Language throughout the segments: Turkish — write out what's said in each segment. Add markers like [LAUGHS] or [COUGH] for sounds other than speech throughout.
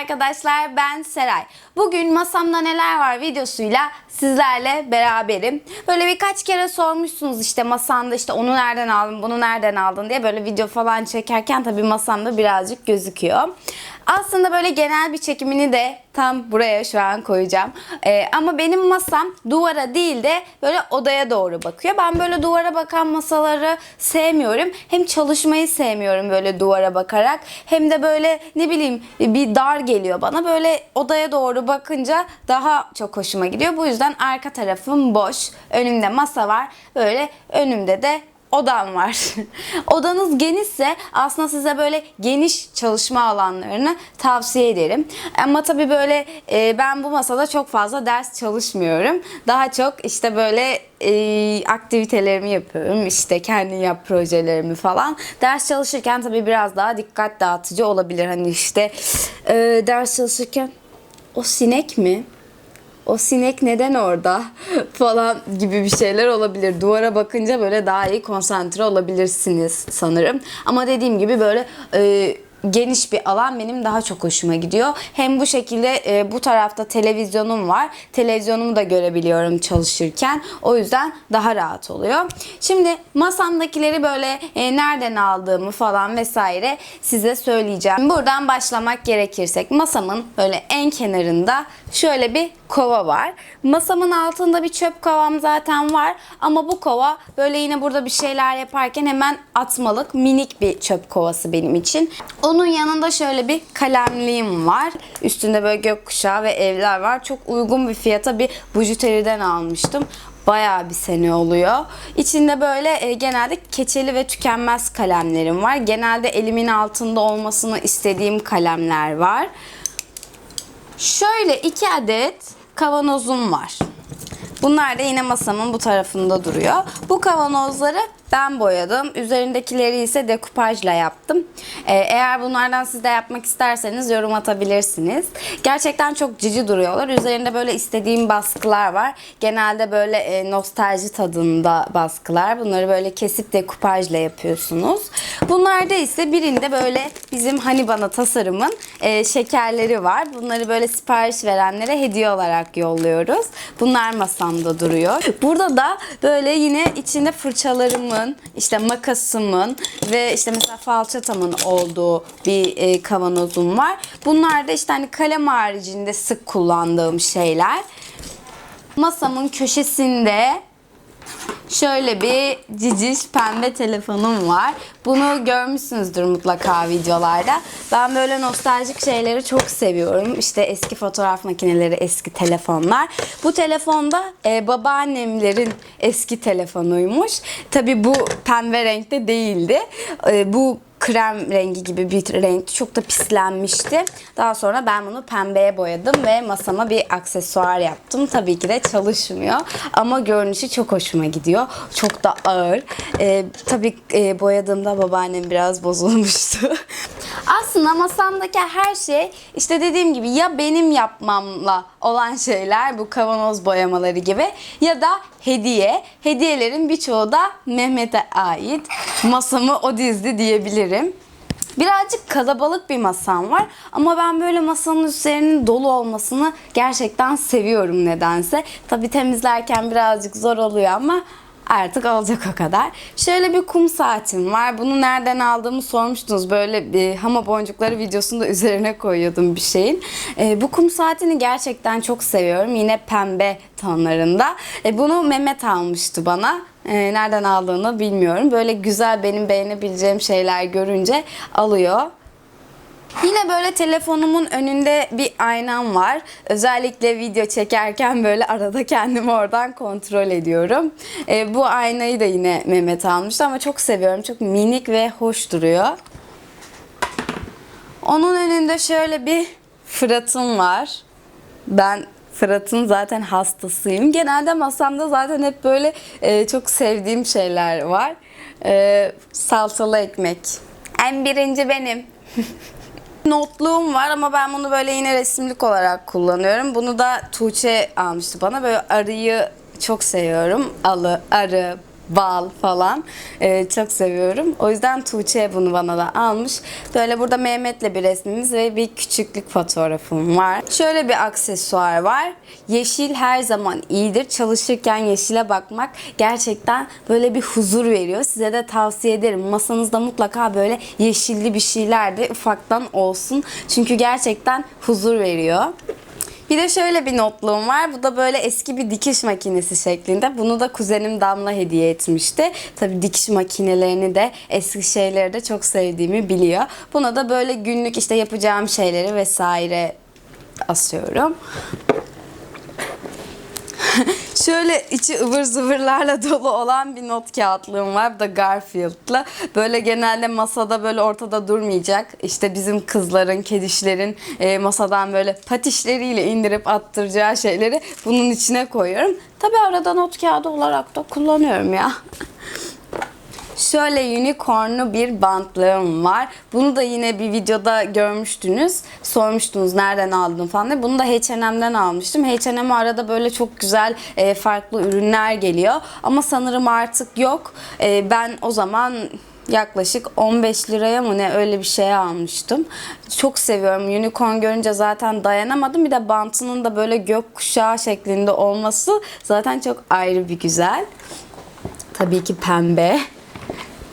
arkadaşlar ben Seray. Bugün masamda neler var videosuyla sizlerle beraberim. Böyle birkaç kere sormuşsunuz işte masanda işte onu nereden aldın bunu nereden aldın diye böyle video falan çekerken tabii masamda birazcık gözüküyor. Aslında böyle genel bir çekimini de tam buraya şu an koyacağım. Ee, ama benim masam duvara değil de böyle odaya doğru bakıyor. Ben böyle duvara bakan masaları sevmiyorum. Hem çalışmayı sevmiyorum böyle duvara bakarak hem de böyle ne bileyim bir dar geliyor bana. Böyle odaya doğru bakınca daha çok hoşuma gidiyor. Bu yüzden arka tarafım boş. Önümde masa var. Böyle önümde de odam var. [LAUGHS] Odanız genişse aslında size böyle geniş çalışma alanlarını tavsiye ederim. Ama tabii böyle e, ben bu masada çok fazla ders çalışmıyorum. Daha çok işte böyle e, aktivitelerimi yapıyorum. İşte kendi yap projelerimi falan. Ders çalışırken tabii biraz daha dikkat dağıtıcı olabilir. Hani işte e, ders çalışırken o sinek mi? O sinek neden orada [LAUGHS] falan gibi bir şeyler olabilir. Duvara bakınca böyle daha iyi konsantre olabilirsiniz sanırım. Ama dediğim gibi böyle e, geniş bir alan benim daha çok hoşuma gidiyor. Hem bu şekilde e, bu tarafta televizyonum var. Televizyonumu da görebiliyorum çalışırken. O yüzden daha rahat oluyor. Şimdi masamdakileri böyle e, nereden aldığımı falan vesaire size söyleyeceğim. Buradan başlamak gerekirsek masamın böyle en kenarında şöyle bir kova var. Masamın altında bir çöp kovam zaten var ama bu kova böyle yine burada bir şeyler yaparken hemen atmalık minik bir çöp kovası benim için. Onun yanında şöyle bir kalemliğim var. Üstünde böyle gökkuşağı ve evler var. Çok uygun bir fiyata bir bujuteriden almıştım. Bayağı bir sene oluyor. İçinde böyle e, genelde keçeli ve tükenmez kalemlerim var. Genelde elimin altında olmasını istediğim kalemler var. Şöyle iki adet kavanozum var. Bunlar da yine masamın bu tarafında duruyor. Bu kavanozları ben boyadım. Üzerindekileri ise dekupajla yaptım. Ee, eğer bunlardan siz de yapmak isterseniz yorum atabilirsiniz. Gerçekten çok cici duruyorlar. Üzerinde böyle istediğim baskılar var. Genelde böyle e, nostalji tadında baskılar. Bunları böyle kesip dekupajla yapıyorsunuz. Bunlarda ise birinde böyle bizim hani bana tasarımın e, şekerleri var. Bunları böyle sipariş verenlere hediye olarak yolluyoruz. Bunlar masamda duruyor. Burada da böyle yine içinde fırçalarımın, işte makasımın ve işte mesela falçatamın olduğu bir e, kavanozum var. Bunlar da işte hani kalem haricinde sık kullandığım şeyler. Masamın köşesinde Şöyle bir ciciş pembe telefonum var. Bunu görmüşsünüzdür mutlaka videolarda. Ben böyle nostaljik şeyleri çok seviyorum. İşte eski fotoğraf makineleri, eski telefonlar. Bu telefonda e, babaannemlerin eski telefonuymuş. Tabi bu pembe renkte değildi. E, bu krem rengi gibi bir renk. Çok da pislenmişti. Daha sonra ben bunu pembeye boyadım ve masama bir aksesuar yaptım. Tabii ki de çalışmıyor. Ama görünüşü çok hoşuma gidiyor. Çok da ağır. Ee, tabii e, boyadığımda babaannem biraz bozulmuştu. [LAUGHS] Aslında masamdaki her şey işte dediğim gibi ya benim yapmamla olan şeyler bu kavanoz boyamaları gibi ya da hediye. Hediyelerin birçoğu da Mehmet'e ait. Masamı o dizdi diyebilirim. Birazcık kalabalık bir masam var ama ben böyle masanın üzerinin dolu olmasını gerçekten seviyorum nedense. Tabi temizlerken birazcık zor oluyor ama artık olacak o kadar. Şöyle bir kum saatim var. Bunu nereden aldığımı sormuştunuz. Böyle bir hama boncukları videosunda [LAUGHS] üzerine koyuyordum bir şeyin. E, bu kum saatini gerçekten çok seviyorum. Yine pembe tonlarında. E, bunu Mehmet almıştı bana. E, nereden aldığını bilmiyorum. Böyle güzel benim beğenebileceğim şeyler görünce alıyor. Yine böyle telefonumun önünde bir aynam var. Özellikle video çekerken böyle arada kendimi oradan kontrol ediyorum. E, bu aynayı da yine Mehmet almıştı ama çok seviyorum. Çok minik ve hoş duruyor. Onun önünde şöyle bir Fırat'ım var. Ben Fırat'ın zaten hastasıyım. Genelde masamda zaten hep böyle e, çok sevdiğim şeyler var. E, salçalı ekmek. En birinci benim. [LAUGHS] Notluğum var ama ben bunu böyle yine resimlik olarak kullanıyorum. Bunu da Tuğçe almıştı bana. Böyle arıyı çok seviyorum. Alı, arı, bal falan. Ee, çok seviyorum. O yüzden Tuğçe bunu bana da almış. Böyle burada Mehmet'le bir resmimiz ve bir küçüklük fotoğrafım var. Şöyle bir aksesuar var. Yeşil her zaman iyidir. Çalışırken yeşile bakmak gerçekten böyle bir huzur veriyor. Size de tavsiye ederim. Masanızda mutlaka böyle yeşilli bir şeyler de ufaktan olsun. Çünkü gerçekten huzur veriyor. Bir de şöyle bir notluğum var. Bu da böyle eski bir dikiş makinesi şeklinde. Bunu da kuzenim Damla hediye etmişti. Tabii dikiş makinelerini de eski şeyleri de çok sevdiğimi biliyor. Buna da böyle günlük işte yapacağım şeyleri vesaire asıyorum. [LAUGHS] Şöyle içi ıvır zıvırlarla [LAUGHS] dolu olan bir not kağıtlığım var. Bu da Garfield'la. Böyle genelde masada böyle ortada durmayacak. İşte bizim kızların, kedişlerin e, masadan böyle patişleriyle indirip attıracağı şeyleri bunun içine koyuyorum. Tabi arada not kağıdı olarak da kullanıyorum ya. [LAUGHS] Şöyle unicornlu bir bantlığım var. Bunu da yine bir videoda görmüştünüz. Sormuştunuz nereden aldın falan diye. Bunu da H&M'den almıştım. H&M'e arada böyle çok güzel e, farklı ürünler geliyor. Ama sanırım artık yok. E, ben o zaman yaklaşık 15 liraya mı ne öyle bir şey almıştım. Çok seviyorum. Unicorn görünce zaten dayanamadım. Bir de bantının da böyle gökkuşağı şeklinde olması zaten çok ayrı bir güzel. Tabii ki pembe.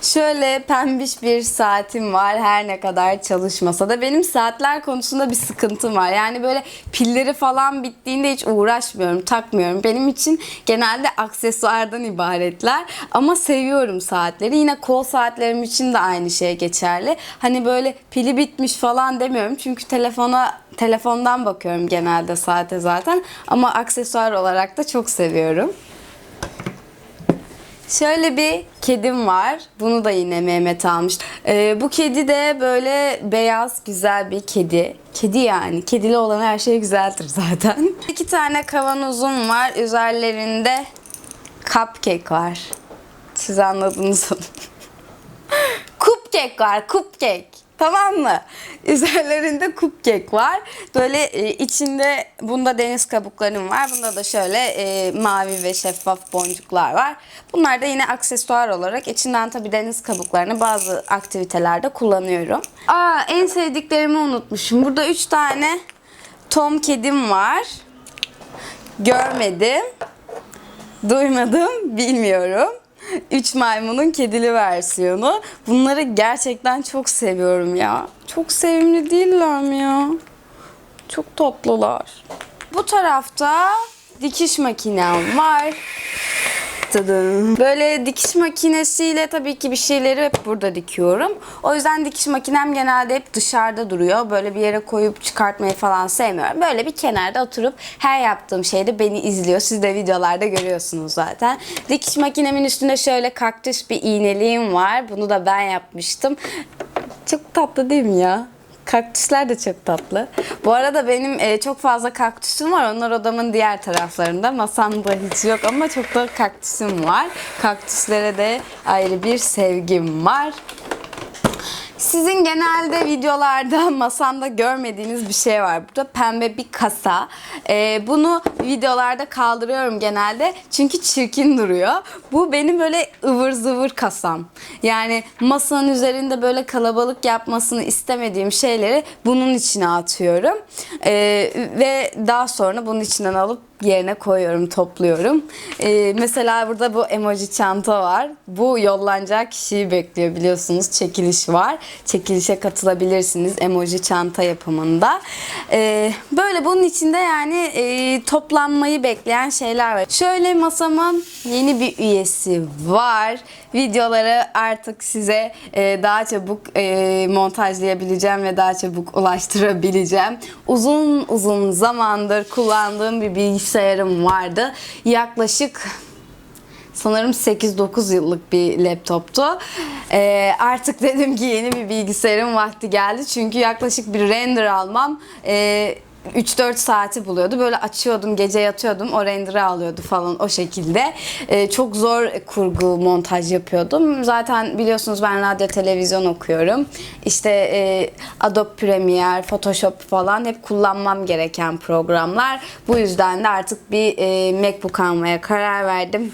Şöyle pembiş bir saatim var her ne kadar çalışmasa da benim saatler konusunda bir sıkıntım var. Yani böyle pilleri falan bittiğinde hiç uğraşmıyorum, takmıyorum. Benim için genelde aksesuardan ibaretler ama seviyorum saatleri. Yine kol saatlerim için de aynı şey geçerli. Hani böyle pili bitmiş falan demiyorum çünkü telefona telefondan bakıyorum genelde saate zaten ama aksesuar olarak da çok seviyorum. Şöyle bir kedim var. Bunu da yine Mehmet almış. Ee, bu kedi de böyle beyaz güzel bir kedi. Kedi yani. Kedili olan her şey güzeldir zaten. [LAUGHS] İki tane kavanozum var. Üzerlerinde cupcake var. Siz anladınız onu. [LAUGHS] cupcake var. Cupcake. Tamam mı? [LAUGHS] Üzerlerinde cupcake var. Böyle e, içinde bunda deniz kabuklarım var. Bunda da şöyle e, mavi ve şeffaf boncuklar var. Bunlar da yine aksesuar olarak içinden tabii deniz kabuklarını bazı aktivitelerde kullanıyorum. Aa en sevdiklerimi unutmuşum. Burada 3 tane tom kedim var. Görmedim. Duymadım, bilmiyorum. Üç maymunun kedili versiyonu. Bunları gerçekten çok seviyorum ya. Çok sevimli değiller mi ya? Çok tatlılar. Bu tarafta dikiş makinem var. Tadın. Böyle dikiş makinesiyle tabii ki bir şeyleri hep burada dikiyorum. O yüzden dikiş makinem genelde hep dışarıda duruyor. Böyle bir yere koyup çıkartmayı falan sevmiyorum. Böyle bir kenarda oturup her yaptığım şeyde beni izliyor. Siz de videolarda görüyorsunuz zaten. Dikiş makinemin üstünde şöyle kaktüs bir iğneliğim var. Bunu da ben yapmıştım. Çok tatlı değil mi ya? Kaktüsler de çok tatlı. Bu arada benim e, çok fazla kaktüsüm var. Onlar odamın diğer taraflarında. Masamda hiç yok ama çok da kaktüsüm var. Kaktüslere de ayrı bir sevgim var. Sizin genelde videolarda [LAUGHS] masamda görmediğiniz bir şey var. Burada pembe bir kasa. Ee, bunu videolarda kaldırıyorum genelde çünkü çirkin duruyor. Bu benim böyle ıvır zıvır kasam. Yani masanın üzerinde böyle kalabalık yapmasını istemediğim şeyleri bunun içine atıyorum. Ee, ve daha sonra bunun içinden alıp yerine koyuyorum, topluyorum. Ee, mesela burada bu emoji çanta var. Bu yollanacak kişiyi bekliyor biliyorsunuz. Çekiliş var. Çekilişe katılabilirsiniz emoji çanta yapımında. Ee, böyle bunun içinde yani e, toplanmayı bekleyen şeyler var. Şöyle masamın yeni bir üyesi var. Videoları artık size e, daha çabuk e, montajlayabileceğim ve daha çabuk ulaştırabileceğim. Uzun uzun zamandır kullandığım bir bilgisayarım vardı. Yaklaşık sanırım 8-9 yıllık bir laptoptu. Ee, artık [LAUGHS] dedim ki yeni bir bilgisayarın vakti geldi. Çünkü yaklaşık bir render almam e, 3-4 saati buluyordu. Böyle açıyordum, gece yatıyordum, o render'ı alıyordu falan o şekilde. Ee, çok zor kurgu, montaj yapıyordum. Zaten biliyorsunuz ben radyo, televizyon okuyorum. İşte e, Adobe Premiere, Photoshop falan hep kullanmam gereken programlar. Bu yüzden de artık bir e, MacBook almaya karar verdim.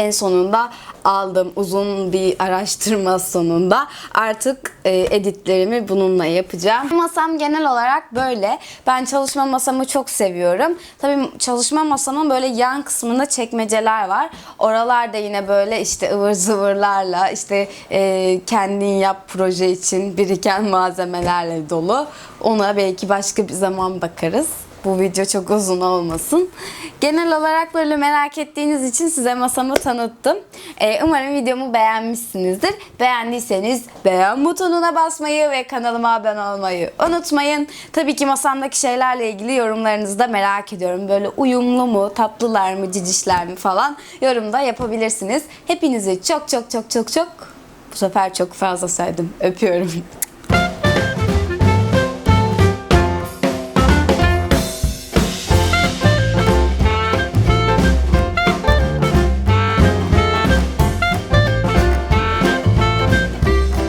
En sonunda aldım uzun bir araştırma sonunda artık e, editlerimi bununla yapacağım. Masam genel olarak böyle. Ben çalışma masamı çok seviyorum. Tabii çalışma masamın böyle yan kısmında çekmeceler var. Oralarda yine böyle işte ıvır zıvırlarla işte e, kendin yap proje için biriken malzemelerle dolu. Ona belki başka bir zaman bakarız. Bu video çok uzun olmasın. Genel olarak böyle merak ettiğiniz için size masamı tanıttım. Ee, umarım videomu beğenmişsinizdir. Beğendiyseniz beğen butonuna basmayı ve kanalıma abone olmayı unutmayın. Tabii ki masamdaki şeylerle ilgili yorumlarınızı da merak ediyorum. Böyle uyumlu mu, tatlılar mı, cicişler mi falan yorumda yapabilirsiniz. Hepinizi çok çok çok çok çok bu sefer çok fazla sevdim. Öpüyorum.